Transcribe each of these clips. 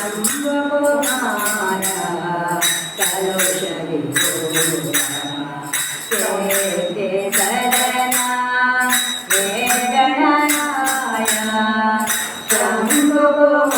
సంభవమాన కలుష విభూషణ సంభవ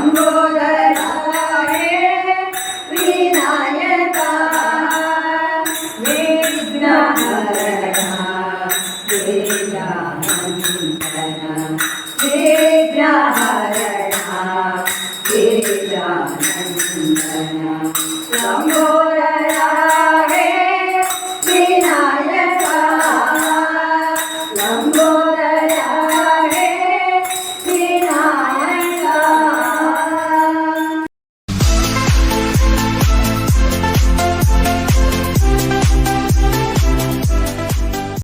அந்த